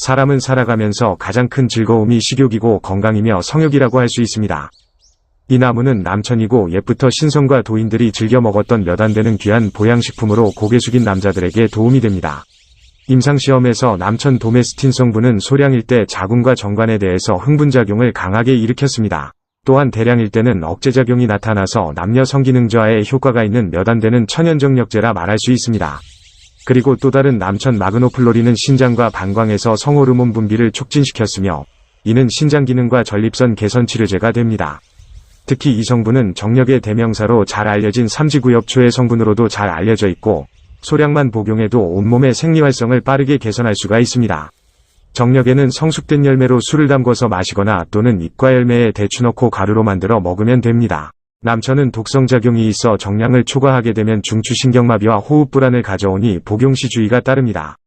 사람은 살아가면서 가장 큰 즐거움이 식욕이고 건강이며 성욕이라고 할 수 있습니다. 이 나무는 남천이고 옛부터 신성과 도인들이 즐겨 먹었던 몇 안 되는 귀한 보양식품으로 고개 숙인 남자들에게 도움이 됩니다. 임상시험에서 남천 도메스틴 성분은 소량일 때 자궁과 정관에 대해서 흥분작용을 강하게 일으켰습니다. 또한 대량일 때는 억제작용이 나타나서 남녀 성기능 저하에 효과가 있는 몇 안 되는 천연정력제라 말할 수 있습니다. 그리고 또 다른 남천 마그노플로리는 신장과 방광에서 성호르몬 분비를 촉진시켰으며 이는 신장 기능과 전립선 개선 치료제가 됩니다. 특히 이 성분은 정력의 대명사로 잘 알려진 삼지구엽초의 성분으로도 잘 알려져 있고 소량만 복용해도 온몸의 생리활성을 빠르게 개선할 수가 있습니다. 정력에는 성숙된 열매로 술을 담궈서 마시거나 또는 잎과 열매에 대추 넣고 가루로 만들어 먹으면 됩니다. 남천은 독성작용이 있어 정량을 초과하게 되면 중추신경마비와 호흡불안을 가져오니 복용 시 주의가 따릅니다.